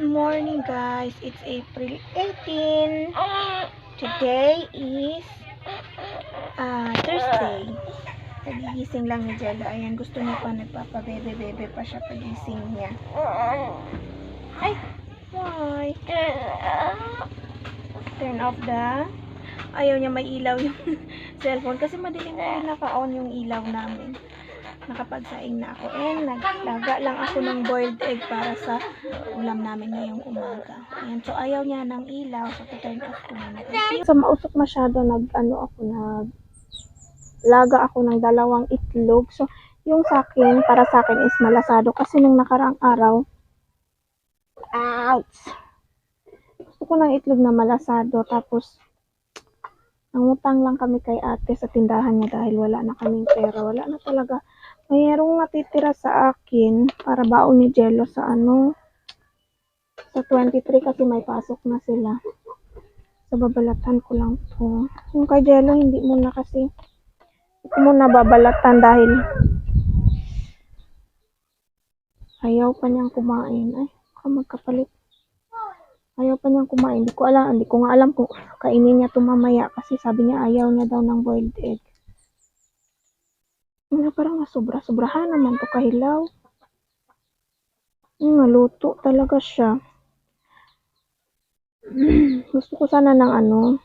morning guys. It's April 18. Today is uh, Thursday. Nagigising lang ni Jello. Ayan, gusto niya pa nagpapabebe-bebe pa siya pagising niya. Ay! Why? Turn off the... Ayaw niya may ilaw yung cellphone kasi madilim rin naka-on yung ilaw namin. Nakapagsaing na ako. And naglaga lang ako ng boiled egg para sa ulam namin ngayong umaga. Ayan, so ayaw niya ng ilaw. So, turn off ko muna. Sa mausok masyado, nag, ano ako, nag, laga ako ng dalawang itlog. So, yung sa akin, para sa akin is malasado. Kasi nung nakaraang araw, ouch! Gusto ko ng itlog na malasado. Tapos, nangutang lang kami kay ate sa tindahan niya dahil wala na kaming pera. Wala na talaga. Mayroong natitira sa akin para baon ni Jello sa ano, sa 23 kasi may pasok na sila. So, babalatan ko lang po. Yung kay Jello, hindi mo na kasi, hindi ko muna babalatan dahil ayaw pa niyang kumain. Ay, baka magkapalit. Ayaw pa niyang kumain. Hindi ko alam, hindi ko nga alam kung kainin niya ito mamaya kasi sabi niya ayaw niya daw ng boiled egg. Nga parang nasobra-sobrahan naman to kahilaw. Mm, naluto talaga siya. Gusto ko sana ng ano.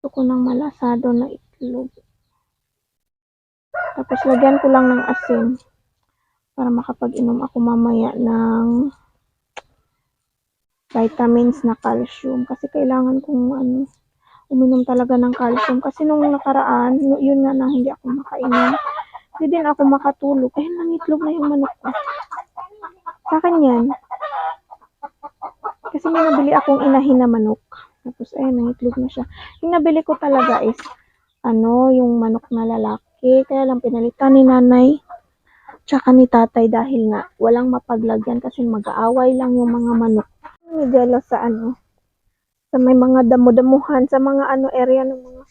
Gusto ko ng malasado na itlog. Tapos lagyan ko lang ng asin para makapag-inom ako mamaya ng vitamins na calcium kasi kailangan kong ano uminom talaga ng calcium. Kasi nung nakaraan yun nga na hindi ako makainom hindi din ako makatulog. Ayun nangitlog na yung manok ko. Sa akin yan. Kasi may nabili akong inahin na manok. Tapos ayun nangitlog na siya. Yung nabili ko talaga is ano yung manok na lalaki. Kaya lang pinalitan ni nanay tsaka ni tatay dahil nga walang mapaglagyan kasi mag-aaway lang yung mga manok. Jello sa ano sa may mga damo-damuhan sa mga ano area ng mga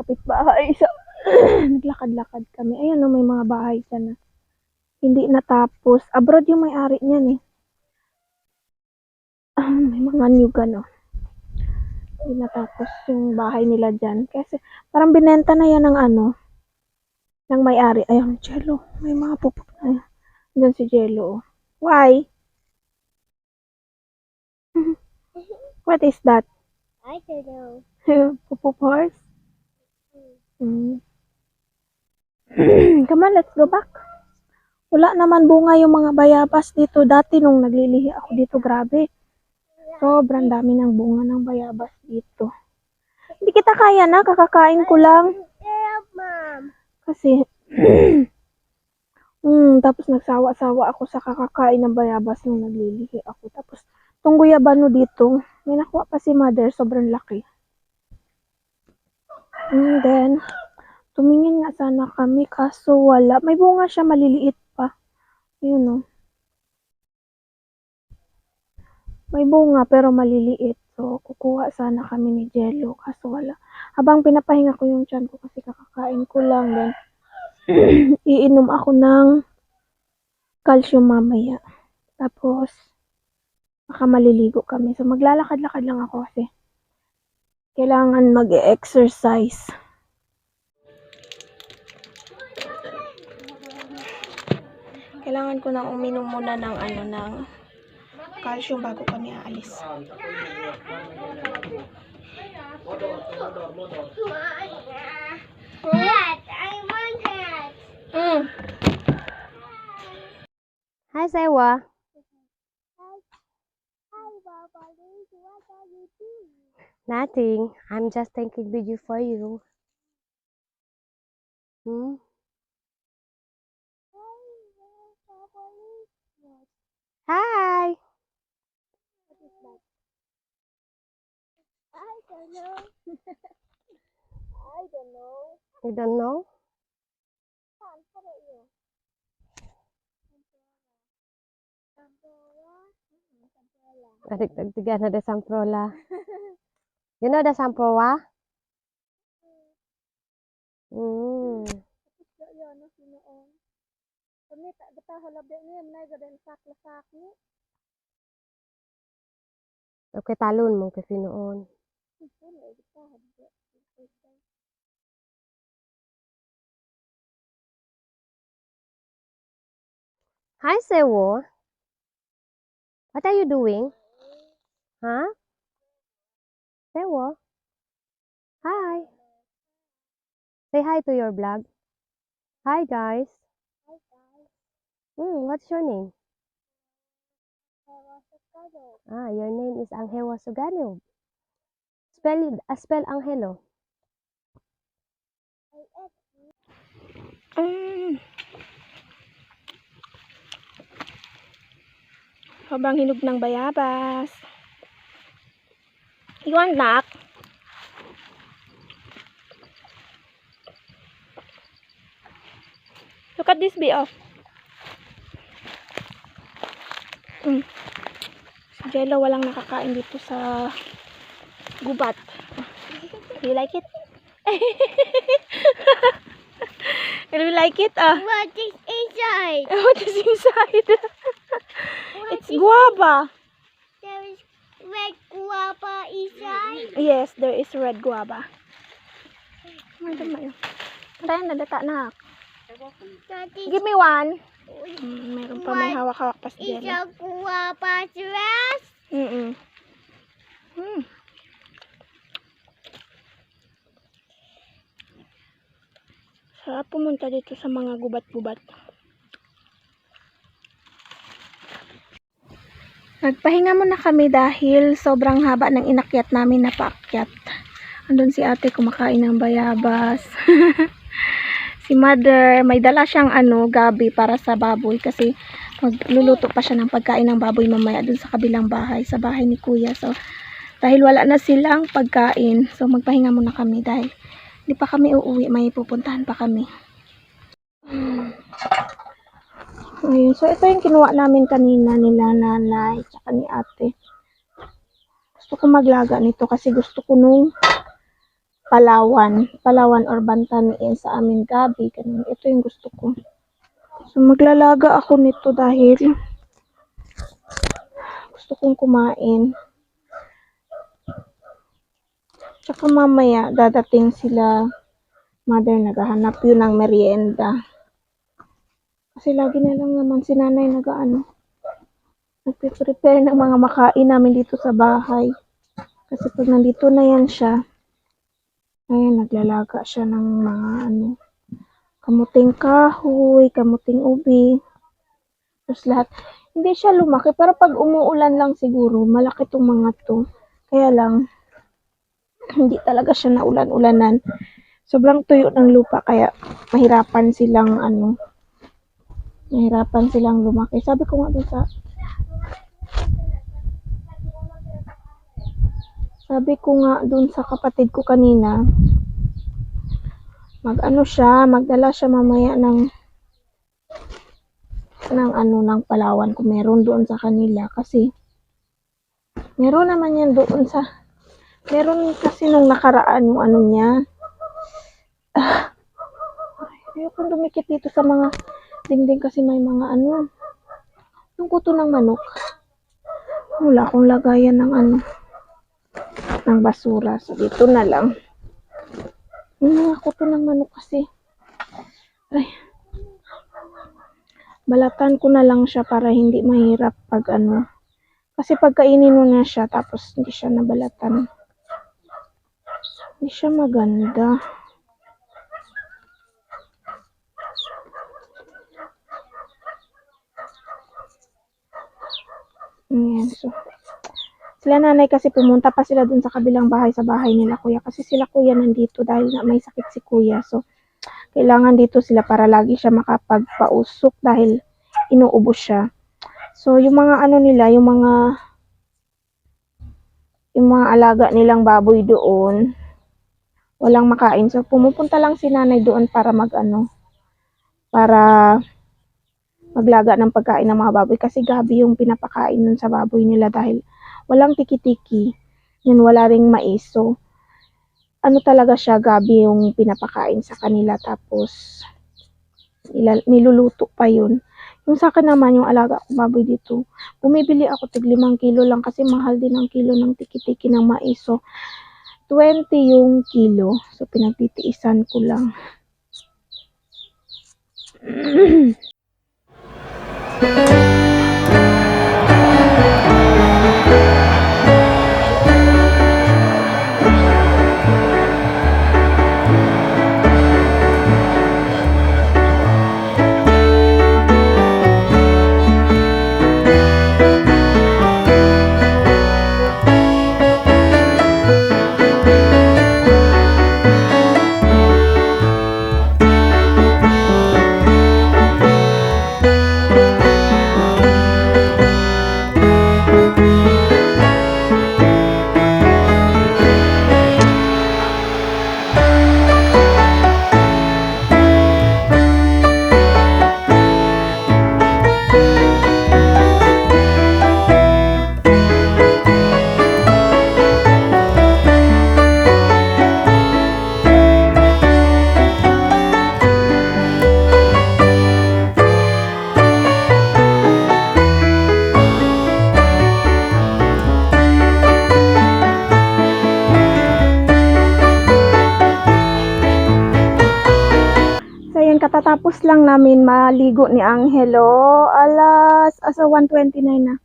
kapitbahay sa naglakad-lakad kami. Ayun no, may mga bahay dyan na hindi natapos. Abroad yung may-ari niyan eh. Ah, may mga nyuga no hindi natapos yung bahay nila dyan kasi parang binenta na yan ng ano ng may-ari. Ayun Jello. May mga pupuk na dyan si Jello oh. why What is that? I don't know. Pupup horse? Mm. Come on, let's go back. Wala naman bunga yung mga bayabas dito. Dati nung naglilihi ako dito, grabe. Sobrang dami ng bunga ng bayabas dito. Hindi kita kaya na, kakakain ko lang. Kasi, mm, tapos nagsawa-sawa ako sa kakakain ng bayabas nung naglilihi ako. Tapos, tong guyabano dito, may nakuha pa si mother, sobrang laki. And then, tumingin nga sana kami, kaso wala. May bunga siya, maliliit pa. Yun o. May bunga, pero maliliit. So, kukuha sana kami ni Jello, kaso wala. Habang pinapahinga ko yung tiyan ko kasi kakakain ko lang, then, iinom ako ng calcium mamaya. Tapos, baka maliligo kami. So, maglalakad-lakad lang ako kasi kailangan mag-exercise. Kailangan ko nang uminom muna ng ano ng calcium bago kami aalis. Dad, I want that. Mm. Hi, Sewa. Nothing. I'm just taking video for you. Hmm? Hi. I don't know. I don't know. You don't know? Sampora. Adik-adik na the samprola. you know the samprola? Mm. Isda yan, no, sinoon. Kami, tak betah halab din niya, nay gadan sak lasak ni. Okay, talon mo kasi noon. Hi, Sewo. What are you doing? Huh? Sewo? Hi. Say hi to your vlog. Hi, guys. Hmm, what's your name? Ah, your name is Angelo Sugano. Spell it, uh, spell Angelo. Mm. Habang hinog ng bayabas. You want knock? Look at this bee, oh. Mm. Si Jello walang nakakain dito sa gubat. Do you like it? Do you like it? Ah. What is inside? What is inside? it's guava. There is red guava inside. Yes, there is red guava. Ay, dama yun. Tayo na data na. Give me one. Mm, meron pa may hawak-hawak pa si is Jello. a guava dress. Mm-mm. Mm. Sarap pumunta dito sa mga gubat-gubat. Nagpahinga muna kami dahil sobrang haba ng inakyat namin na paakyat. Andun si ate kumakain ng bayabas. si mother, may dala siyang ano, gabi para sa baboy kasi magluluto pa siya ng pagkain ng baboy mamaya dun sa kabilang bahay, sa bahay ni kuya. So, dahil wala na silang pagkain, so magpahinga muna kami dahil hindi pa kami uuwi, may pupuntahan pa kami. Hmm. Ayun, so ito yung kinuha namin kanina nila nanay, tsaka ni ate. Gusto ko maglaga nito kasi gusto ko nung Palawan, Palawan or Bantaniin sa amin gabi, ganun. Ito yung gusto ko. So maglalaga ako nito dahil gusto kong kumain. Tsaka mamaya dadating sila mother naghahanap yun ng merienda. Kasi lagi na lang naman si nanay nagaano. Nagpe-prepare ng mga makain namin dito sa bahay. Kasi pag nandito na yan siya, ayan, naglalaga siya ng mga ano, kamuting kahoy, kamuting ubi. Tapos lahat. Hindi siya lumaki, pero pag umuulan lang siguro, malaki tong mga to. Kaya lang, hindi talaga siya naulan-ulanan. Sobrang tuyo ng lupa, kaya mahirapan silang ano, mahirapan silang lumaki. Sabi ko nga dun sa sabi ko nga dun sa kapatid ko kanina, mag ano siya, magdala siya mamaya ng ng ano ng Palawan kung meron doon sa kanila kasi meron naman yan doon sa meron kasi nung nakaraan yung ano niya ah, ayoko dumikit dito sa mga dingding kasi may mga ano. Yung kuto ng manok. Wala akong lagayan ng ano. Ng basura. So dito na lang. Yung mga kuto ng manok kasi. Ay. Balatan ko na lang siya para hindi mahirap pag ano. Kasi pagkainin mo na siya tapos hindi siya nabalatan. Hindi siya maganda. Ayan, so. Sila nanay kasi pumunta pa sila dun sa kabilang bahay sa bahay nila kuya. Kasi sila kuya nandito dahil nga may sakit si kuya. So, kailangan dito sila para lagi siya makapagpausok dahil inuubos siya. So, yung mga ano nila, yung mga yung mga alaga nilang baboy doon, walang makain. So, pumupunta lang si nanay doon para mag ano, para maglaga ng pagkain ng mga baboy. Kasi gabi yung pinapakain nun sa baboy nila dahil walang tiki-tiki. Yan, wala ring mais. So, ano talaga siya, gabi yung pinapakain sa kanila. Tapos, niluluto pa yun. Yung sa akin naman, yung alaga ko baboy dito, bumibili ako tig 5 kilo lang kasi mahal din ang kilo ng tiki-tiki ng mais. So, 20 yung kilo. So, pinagtitiisan ko lang. Música ayan, katatapos lang namin maligo ni Angelo. Alas, asa 1.29 na.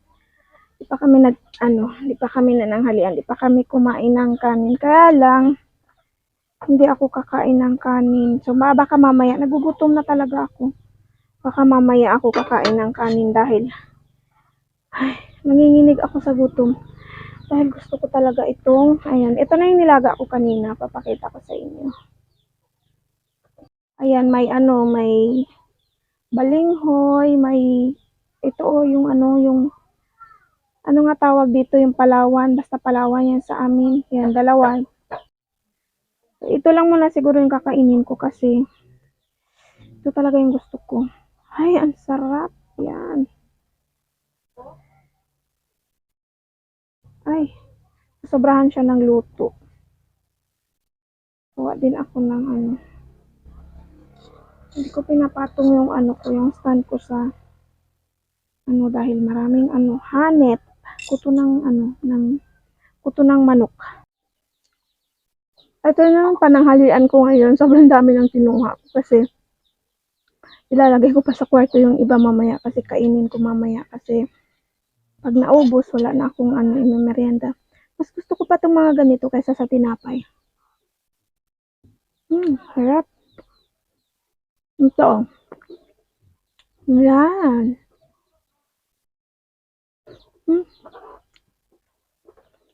Di pa kami nag, ano, di pa kami nananghalian, di pa kami kumain ng kanin. Kaya lang, hindi ako kakain ng kanin. So, ba- baka mamaya, nagugutom na talaga ako. Baka mamaya ako kakain ng kanin dahil, ay, nanginginig ako sa gutom. Dahil gusto ko talaga itong, ayan, ito na yung nilaga ko kanina. Papakita ko sa inyo. Ayan, may ano, may balinghoy, may ito oh, yung ano, yung ano nga tawag dito, yung palawan, basta palawan yan sa amin. Yan, dalawa. So, ito lang muna siguro yung kakainin ko kasi ito talaga yung gusto ko. Ay, ang sarap. Yan. Ay, sobrahan siya ng luto. Kuha din ako ng ano. Hindi ko pinapatong yung ano ko, yung stand ko sa ano dahil maraming ano, hanep, kuto ng ano, ng kuto ng manok. Ito na ang pananghalian ko ngayon. Sobrang dami ng kinuha ko kasi ilalagay ko pa sa kwarto yung iba mamaya kasi kainin ko mamaya kasi pag naubos, wala na akong ano, merienda. Mas gusto ko pa itong mga ganito kaysa sa tinapay. Hmm, harap. Ito. Yan. Hmm.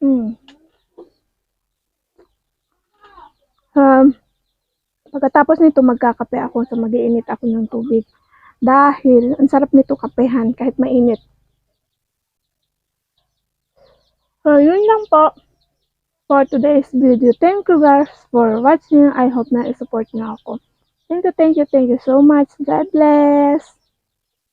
Hmm. Um, pagkatapos nito magkakape ako so magiinit ako ng tubig. Dahil ang sarap nito kapehan kahit mainit. So, yun lang po for today's video. Thank you guys for watching. I hope na i-support niyo ako. Thank you, thank you, thank you so much. God bless.